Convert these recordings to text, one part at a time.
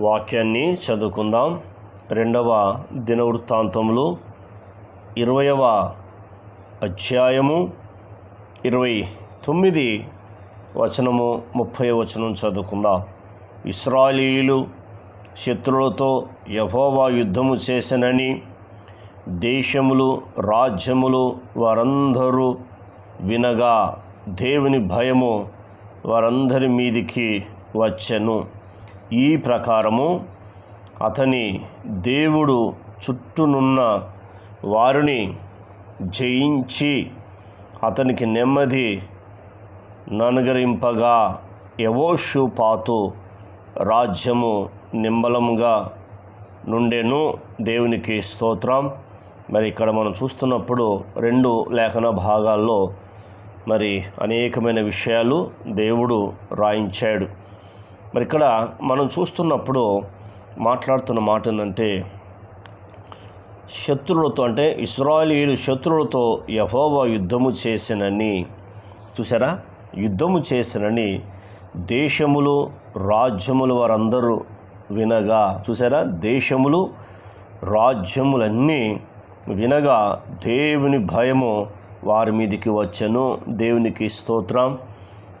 వాక్యాన్ని చదువుకుందాం. రెండవ దినవృత్తాంతములు ఇరవయవ అధ్యాయము ఇరవై తొమ్మిది వచనము ముప్పై వచనం చదువుకుందాం. ఇస్రాయలీలు శత్రులతో యహోవా యుద్ధము చేసనని దేశములు రాజ్యములు వారందరూ వినగా దేవుని భయము వారందరి మీదికి వచ్చెను. ఈ ప్రకారము అతని దేవుడు చుట్టూనున్న వారిని జయించి అతనికి నెమ్మది ననుగరింపగా యవోషుపాతు రాజ్యము నిమ్మలంగా నుండెను. దేవునికి స్తోత్రం. మరి ఇక్కడ మనం చూస్తున్నప్పుడు రెండు లేఖన భాగాల్లో మరి అనేకమైన విషయాలు దేవుడు రాయించాడు. మరి ఇక్కడ మనం చూస్తున్నప్పుడు మాట్లాడుతున్న మాట ఏంటంటే శత్రువులతో అంటే ఇస్రాయలీలు శత్రువులతో యహోవా యుద్ధము చేసినని చూసారా యుద్ధము చేసినని దేశములు రాజ్యములు వారందరూ వినగా చూసారా దేశములు రాజ్యములన్నీ వినగా దేవుని భయము వారి మీదికి వచ్చను. దేవునికి స్తోత్రం.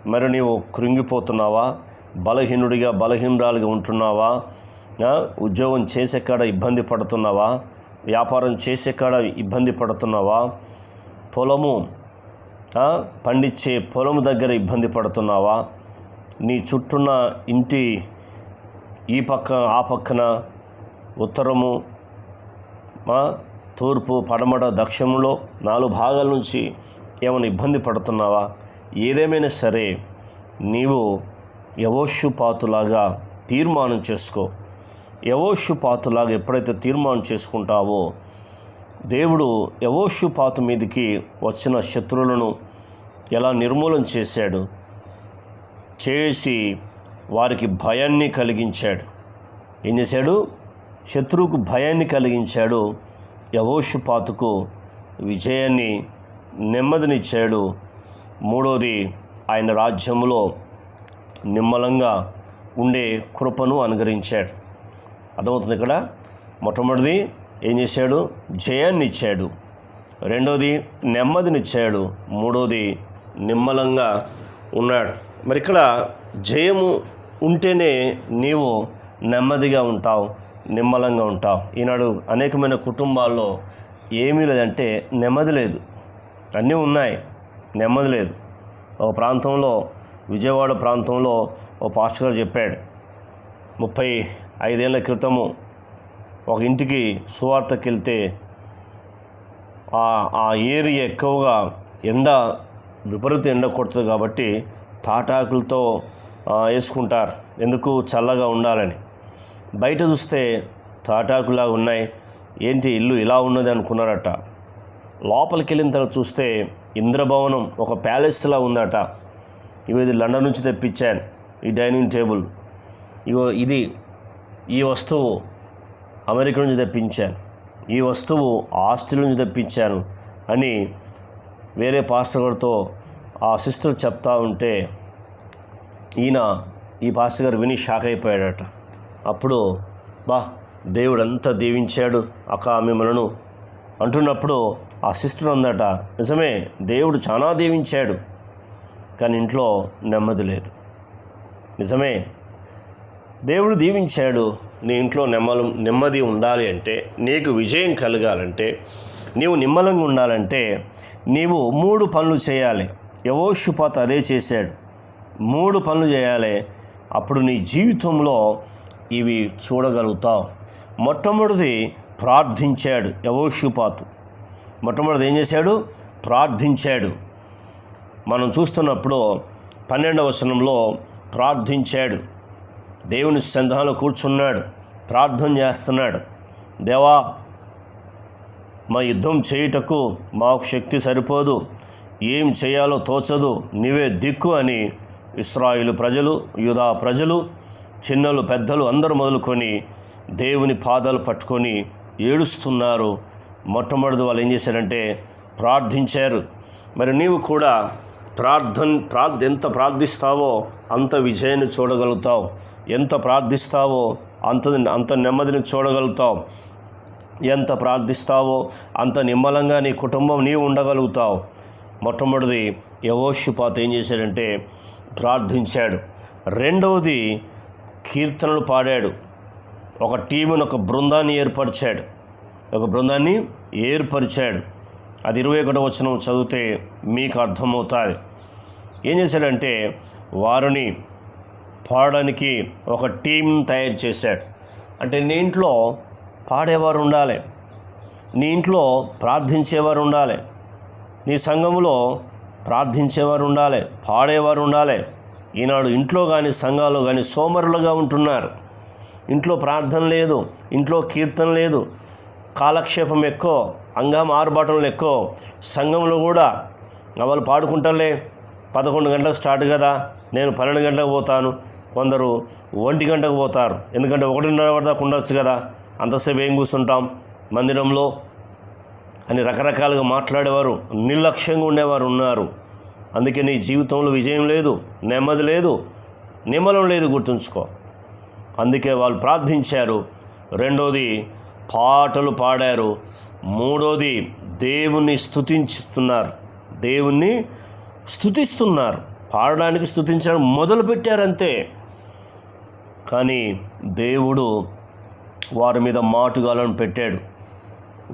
మరి నీవు కృంగిపోతున్నావా? బలహీనుడిగా బలహీనరాలుగా ఉంటున్నావా? ఉద్యోగం చేసే కాడ ఇబ్బంది పడుతున్నావా? వ్యాపారం చేసే కాడ ఇబ్బంది పడుతున్నావా? పొలము పండించే పొలము దగ్గర ఇబ్బంది పడుతున్నావా? నీ చుట్టూన్న ఇంటి ఈ పక్క ఆ పక్కన ఉత్తరము తూర్పు పడమట దక్షిణంలో నాలుగు భాగాల నుంచి ఏమైనా ఇబ్బంది పడుతున్నావా? ఏదేమైనా సరే నీవు యవోషుపాతులాగా తీర్మానం చేసుకో. యవోషుపాతులాగా ఎప్పుడైతే తీర్మానం చేసుకుంటావో దేవుడు యవోషుపాతు మీదకి వచ్చిన శత్రువులను ఎలా నిర్మూలన చేశాడు? చేసి వారికి భయాన్ని కలిగించాడు. ఏం చేశాడు? శత్రువుకు భయాన్ని కలిగించాడు. యవోషుపాతుకు విజయాన్ని నెమ్మదినిచ్చాడు. మూడోది ఆయన రాజ్యంలో నిమ్మలంగా ఉండే కృపను అనుగ్రహించాడు. అర్థమవుతుంది ఇక్కడ? మొట్టమొదటిది ఏం చేశాడు? జయాన్ని ఇచ్చాడు. రెండోది నెమ్మదినిచ్చాడు మూడోది నిమ్మలంగా ఉన్నాడు. మరి ఇక్కడ జయము ఉంటేనే నీవు నెమ్మదిగా ఉంటావు నిమ్మలంగా ఉంటావు. ఈనాడు అనేకమైన కుటుంబాల్లో ఏమీ లేదంటే నెమ్మది లేదు. అన్నీ ఉన్నాయి నెమ్మది లేదు. ఒక ప్రాంతంలో విజయవాడ ప్రాంతంలో ఓ పాస్టర్ గారు చెప్పాడు ముప్పై ఐదేళ్ళ క్రితము ఒక ఇంటికి సువార్తకి వెళ్తే ఆ ఆ ఏరియా ఎక్కువగా ఎండ విపరీత ఎండ కొడుతుంది కాబట్టి తాటాకులతో వేసుకుంటారు. ఎందుకు? చల్లగా ఉండాలని. బయట చూస్తే తాటాకులా ఉన్నాయి. ఏంటి? ఇల్లు ఇలా ఉన్నది అనుకున్నారట. లోపలికి వెళ్ళిన తర్వాత చూస్తే ఇంద్రభవనం ఒక ప్యాలెస్లా ఉందట. ఇవి ఇది లండన్ నుంచి తెప్పించాను. ఈ డైనింగ్ టేబుల్. ఇగో ఇది ఈ వస్తువు అమెరికా నుంచి తెప్పించాను. ఈ వస్తువు ఆస్ట్రేలియా నుంచి తెప్పించాను అని వేరే పాస్టర్ గారితో ఆ సిస్టర్ చెప్తా ఉంటే ఈయన ఈ పాస్టర్ గారు విని షాక్ అయిపోయాడట. అప్పుడు బా దేవుడు అంతా దీవించాడు అక్క మిమ్మలను అంటున్నప్పుడు ఆ సిస్టర్ ఉందట నిజమే దేవుడు చాలా దీవించాడు. కానీ ఇంట్లో నెమ్మది లేదు. నిజమే దేవుడు దీవించాడు నీ ఇంట్లో నెమ్మలు నెమ్మది ఉండాలి అంటే నీకు విజయం కలగాలంటే నీవు నిమ్మలంగా ఉండాలంటే నీవు మూడు పనులు చేయాలి. యవోషుపాత్ అదే చేశాడు. మూడు పనులు చేయాలి. అప్పుడు నీ జీవితంలో ఇవి చూడగలుగుతావు. మొట్టమొదటిది ప్రార్థించాడు యవోషుపాతు మొట్టమొదటి ఏం చేశాడు? ప్రార్థించాడు. మనం చూస్తున్నప్పుడు పన్నెండవ వచనంలో ప్రార్థించాడు. దేవుని సంధానంలో కూర్చున్నాడు. ప్రార్థన చేస్తున్నాడు. దేవా మా యుద్ధం చేయుటకు మాకు శక్తి సరిపోదు. ఏం చేయాలో తోచదు. నీవే దిక్కు అని ఇస్రాయిలు ప్రజలు యుధా ప్రజలు చిన్నలు పెద్దలు అందరూ మొదలుకొని దేవుని పాదాలు పట్టుకొని ఏడుస్తున్నారు. మొట్టమొదటి వాళ్ళు ఏం చేశారంటే ప్రార్థించారు. మరి నీవు కూడా ప్రార్థన ప్రార్థ ఎంత ప్రార్థిస్తావో అంత విజయాన్ని చూడగలుగుతావు. ఎంత ప్రార్థిస్తావో అంత అంత నెమ్మదిని చూడగలుగుతావు. ఎంత ప్రార్థిస్తావో అంత నిమ్మలంగా నీ కుటుంబం నీవు ఉండగలుగుతావు. మొట్టమొదటిది యవోషుపాత్ ఏం చేశాడంటే ప్రార్థించాడు. రెండవది కీర్తనలు పాడాడు. ఒక టీమును ఒక బృందాన్ని ఏర్పరిచాడు. ఒక బృందాన్ని ఏర్పరిచాడు. అది ఇరవై ఒకటో వచనం చదివితే మీకు అర్థమవుతుంది. ఏం చేశాడంటే వారిని పాడడానికి ఒక టీం తయారు చేశాడు. అంటే నీ ఇంట్లో పాడేవారు ఉండాలి నీ ఇంట్లో ప్రార్థించేవారు ఉండాలి నీ సంఘంలో ప్రార్థించేవారు ఉండాలి పాడేవారు ఉండాలి. ఈనాడు ఇంట్లో కానీ సంఘాలు కానీ సోమరులుగా ఉంటున్నారు. ఇంట్లో ప్రార్థన లేదు ఇంట్లో కీర్తన లేదు కాలక్షేపం ఎక్కువ అంగం ఆరుబాటంలో ఎక్కువ సంఘంలో కూడా వాళ్ళు పాడుకుంటారులే. పదకొండు గంటలకు స్టార్ట్ కదా. నేను పన్నెండు గంటలకు పోతాను. కొందరు ఒంటి గంటకు పోతారు. ఎందుకంటే ఒకటిన్నర దాకా ఉండొచ్చు కదా. అంతసేపు ఏం కూర్చుంటాం? మందిరంలో అని రకరకాలుగా మాట్లాడేవారు. నిర్లక్ష్యంగా ఉండేవారు ఉన్నారు. అందుకే నీ జీవితంలో విజయం లేదు నెమ్మది లేదు నిమ్మలం లేదు గుర్తుంచుకో. అందుకే వాళ్ళు ప్రార్థించారు. రెండోది పాటలు పాడారు. మూడోది దేవుణ్ణి స్థుతించుతున్నారు దేవుణ్ణి స్థుతిస్తున్నారు పాడడానికి స్థుతించడం మొదలుపెట్టారంతే కానీ దేవుడు వారి మీద మాటుగాలను పెట్టాడు.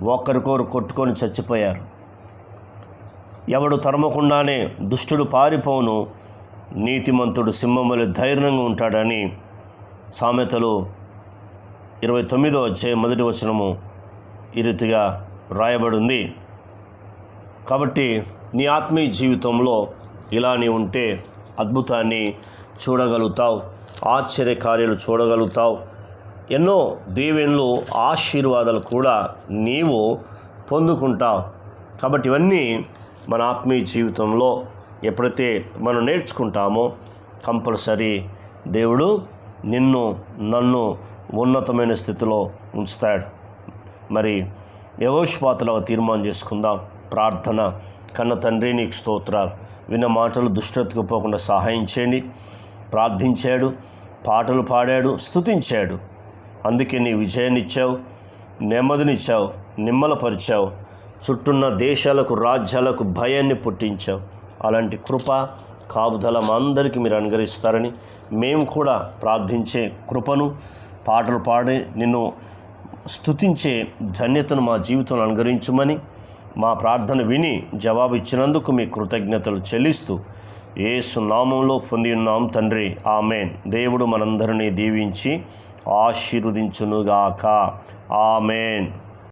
ఒకరికొకరు కొట్టుకొని చచ్చిపోయారు. ఎవడు తరమకుండానే దుష్టుడు పారిపోను నీతిమంతుడు సింహములు ధైర్యంగా ఉంటాడని సామెతలు ఇరవై తొమ్మిదో వచ్చే మొదటి వచనము ఈ రీతిగా రాయబడింది కాబట్టి నీ ఆత్మీయ జీవితంలో ఇలానే ఉంటే అద్భుతాన్ని చూడగలుగుతావు ఆశ్చర్య కార్యాలు చూడగలుగుతావు. ఎన్నో దీవెనలు ఆశీర్వాదాలు కూడా నీవు పొందుకుంటావు. కాబట్టి ఇవన్నీ మన ఆత్మీయ జీవితంలో ఎప్పుడైతే మనం నేర్చుకుంటామో కంపల్సరీ దేవుడు నిన్ను నన్ను ఉన్నతమైన స్థితిలో ఉంచుతాడు. మరి యహోష్పాతలో తీర్మానం చేసుకుందాం. ప్రార్థన కన్న తండ్రి నీకు స్తోత్రాలు. విన్న మాటలు దుష్టతకు పోకుండా సహాయం చేయండి. ప్రార్థించాడు పాటలు పాడాడు స్థుతించాడు అందుకే నీ విజయాన్ని ఇచ్చావు నెమ్మదినిచ్చావు నిమ్మలపరిచావు. చుట్టూన్న దేశాలకు రాజ్యాలకు భయాన్ని పుట్టించావు. అలాంటి కృప కాపుదల మా అందరికీ మీరు అనుగరిస్తారని మేము కూడా ప్రార్థించే కృపను పాటలు పాడి నిన్ను స్థుతించే ధన్యతను మా జీవితంలో అనుగరించమని మా ప్రార్థన విని జవాబు ఇచ్చినందుకు మీ కృతజ్ఞతలు చెల్లిస్తూ ఏసు నామంలో పొంది ఉన్నాం తండ్రి. ఆమెన్. దేవుడు మనందరినీ దీవించి ఆశీర్వదించునుగాక. ఆమెన్.